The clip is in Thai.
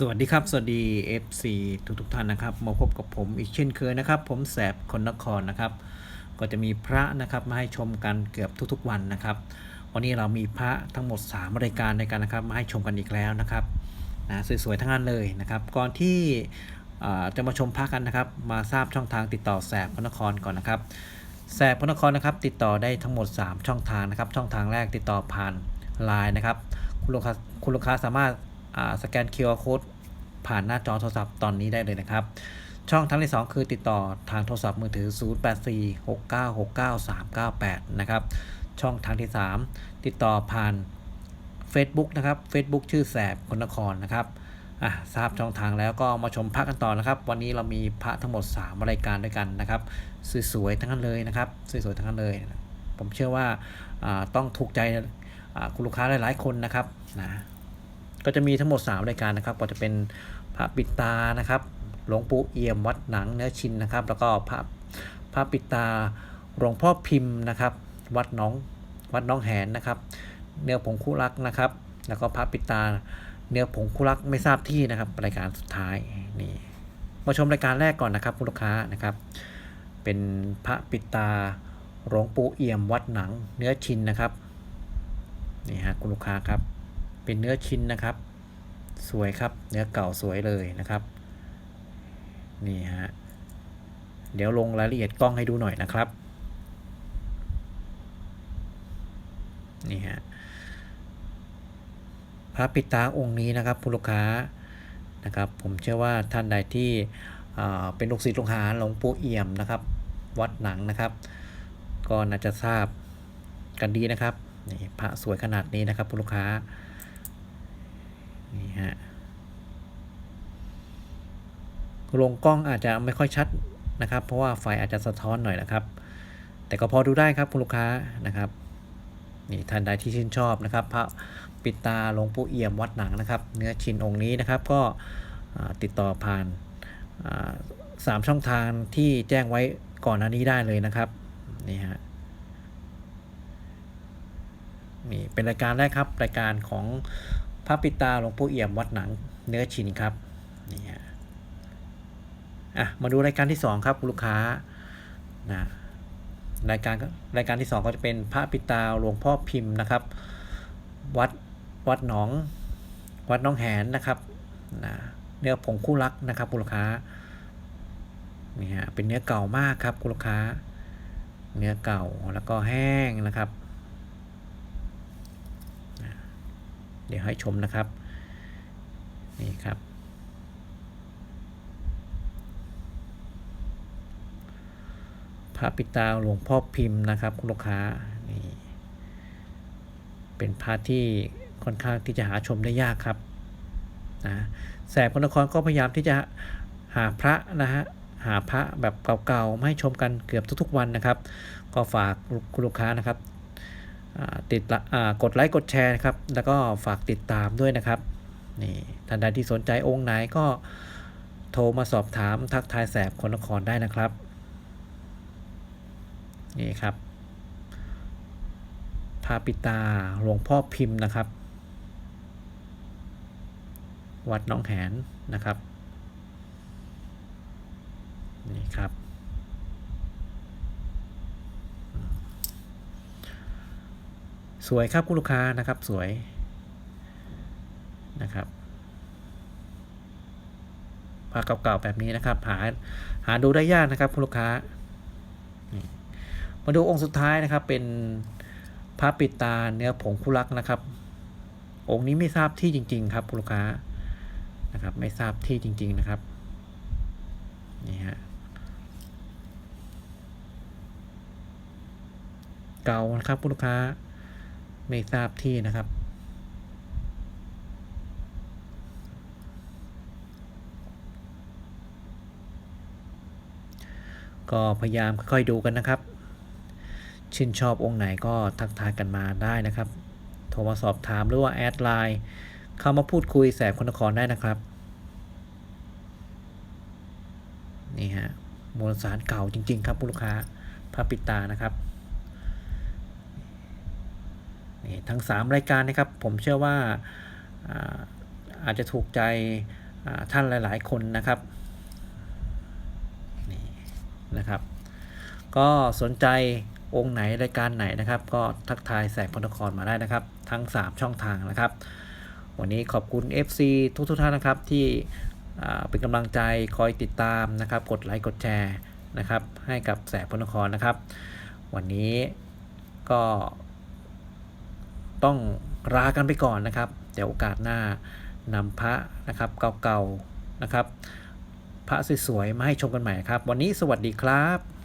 สวัสดีครับ สวัสดี FC ทุกทุกท่านนะครับ มาพบกับผมอีกเช่นเคยนะครับ ผมแสบคนนครนะครับ ก็จะมีพระนะครับมาให้ชมกันเกือบทุกๆวันนะครับ วันนี้เรามีพระทั้งหมด 3 รายการในการนะครับมาให้ชมกันอีกแล้วนะครับนะสวยๆทั้งนั้นเลยนะครับ ก่อนที่จะมาชมพระกันนะครับ มาทราบช่องทางติดต่อแสบคนนครก่อนนะครับ แสบพนครนะครับ ติดต่อได้ทั้งหมด 3 ช่องทางนะครับ ช่องทางแรกติดต่อผ่าน Line นะครับ คุณลูกค้าคุณลูกค้าสามารถ สแกน QR Code ผ่านหน้าจอโทรศัพท์ตอนนี้ได้เลยนะครับ ช่องทางที่ 2 คือติดต่อทางโทรศัพท์มือถือ 0846969398 นะครับ ช่องทางที่ 3 ติดต่อผ่าน Facebook นะครับ Facebook ชื่อแสบคนนครนะครับอะทราบช่องทางแล้วก็มาชมพระกันต่อนะครับ วันนี้เรามีพระทั้งหมด 3 รายการด้วยกันนะครับ สวยๆทั้งนั้นเลยนะครับ สวยๆทั้งนั้นเลย ผมเชื่อว่าต้องถูกใจคุณลูกค้าหลายๆคนนะครับนะ ก็จะมีทั้งหมด 3 รายการนะครับ ก็จะเป็นพระปิดตานะครับ หลวงปู่เอี่ยมวัดหนังเนื้อชินนะครับ แล้วก็พระพระปิดตาหลวงพ่อพิมพ์นะครับ วัดน้องวัดน้องแหนนะครับ เนื้อผงคุรักนะครับ แล้วก็พระปิดตาเนื้อผงคุรักไม่ทราบที่นะครับ รายการสุดท้ายนี่มาชมรายการแรกก่อนนะครับคุณลูกค้านะครับ เป็นพระปิดตาหลวงปู่เอี่ยมวัดหนัง เนื้อชินนะครับนี่ฮะคุณลูกค้าครับ เป็นเนื้อชิ้นนะครับ สวยครับ เนื้อเก่าสวยเลยนะครับ นี่ฮะ เดี๋ยวลงรายละเอียดกล้องให้ดูหน่อยนะครับ นี่ฮะ พระปิตาองค์นี้นะครับคุณลูกค้านะครับ ผมเชื่อว่าท่านใดที่เป็นลูกศิษย์ลูกหาหลวงปู่เอี่ยมนะครับ วัดหนังนะครับ ก็น่าจะทราบกันดีนะครับนี่พระสวยขนาดนี้นะครับคุณลูกค้า นี่ฮะลงกล้องอาจจะไม่ค่อยชัดนะครับ เพราะว่าไฟอาจจะสะท้อนหน่อยนะครับ แต่ก็พอดูได้ครับคุณลูกค้านะครับนี่ท่านใดที่ชื่นชอบนะครับ พระปิตาหลวงปู่เอี่ยมวัดหนังนะครับ เนื้อชิ้นองค์นี้นะครับ ก็ติดต่อผ่านสามช่องทางที่แจ้งไว้ก่อนหน้านี้ได้เลยนะครับนี่ฮะนี่เป็นรายการแรกครับ รายการของ พระปิตาหลวงปู่เอี่ยมวัดหนังเนื้อชินครับนี่ฮะอะมาดูรายการที่สองครับคุณลูกค้านะรายการก็รายการที่สองก็จะเป็นพระปิตาหลวงพ่อพิมพ์นะครับ วัดวัดหนอง วัดน้องแหนนะครับนะเนื้อผงคู่รักนะครับคุณลูกค้านี่ฮะเป็นเนื้อเก่ามากครับคุณลูกค้า เนื้อเก่าแล้วก็แห้งนะครับ เดี๋ยวให้ชมนะครับ นี่ครับ พระปิตาหลวงพ่อพิมพ์นะครับ คุณลูกค้า นี่ เป็นพระที่ค่อนข้างที่จะหาชมได้ยากครับนะแสบคนนครก็พยายามที่จะหาพระนะฮะหาพระแบบเก่าๆมาให้ชมกันเกือบทุกๆวันนะครับ ก็ฝากคุณลูกค้านะครับ ติดละกดไลค์กดแชร์นะครับ แล้วก็ฝากติดตามด้วยนะครับนี่ท่านใดที่สนใจองค์ไหนก็โทรมาสอบถามทักทายแสบคนนครได้นะครับนี่ครับพาปิตาหลวงพ่อพิมพ์นะครับ วัดน้องแหนนะครับนี่ครับ สวยครับคุณลูกค้านะครับสวยนะครับผ้าเก่าๆแบบนี้นะครับหาหาดูได้ยากนะครับคุณลูกค้า มาดูองค์สุดท้ายนะครับเป็นพระปิดตาเนื้อผงคุรักนะครับ องค์นี้ไม่ทราบที่จริง ๆ ครับคุณลูกค้านะครับไม่ทราบที่จริง ๆนะครับนี่ฮะเก่านะครับคุณลูกค้า ไม่ทราบที่นะครับ ก็พยายามค่อยๆดูกันนะครับ ชื่นชอบองค์ไหนก็ทักทายกันมาได้นะครับ โทรมาสอบถามหรือว่าแอดไลน์เข้ามาพูดคุยแสบคนนครได้นะครับ นี่ฮะมวลสารเก่าจริง ๆ ครับคุณลูกค้าพระปิตานะครับ ทั้ง 3 รายการนะครับ ผมเชื่อว่าอาจจะถูกใจท่านหลาย ๆ คนนะครับนี่นะครับ ก็สนใจองค์ไหนรายการไหนนะครับ ก็ทักทายแสงพนครมาได้นะครับ ทั้ง 3 ช่องทางนะครับ วันนี้ขอบคุณ FC ทุกทุกๆท่านนะครับที่เป็นกำลังใจคอยติดตามนะครับ กดไลค์กดแชร์นะครับ ให้กับแสงพนครนะครับ วันนี้ก็ ต้องลากันไปก่อนนะครับเดี๋ยวโอกาสหน้านำพระนะครับเก่าๆนะครับ พระสวยๆมาให้ชมกันใหม่ครับ วันนี้สวัสดีครับ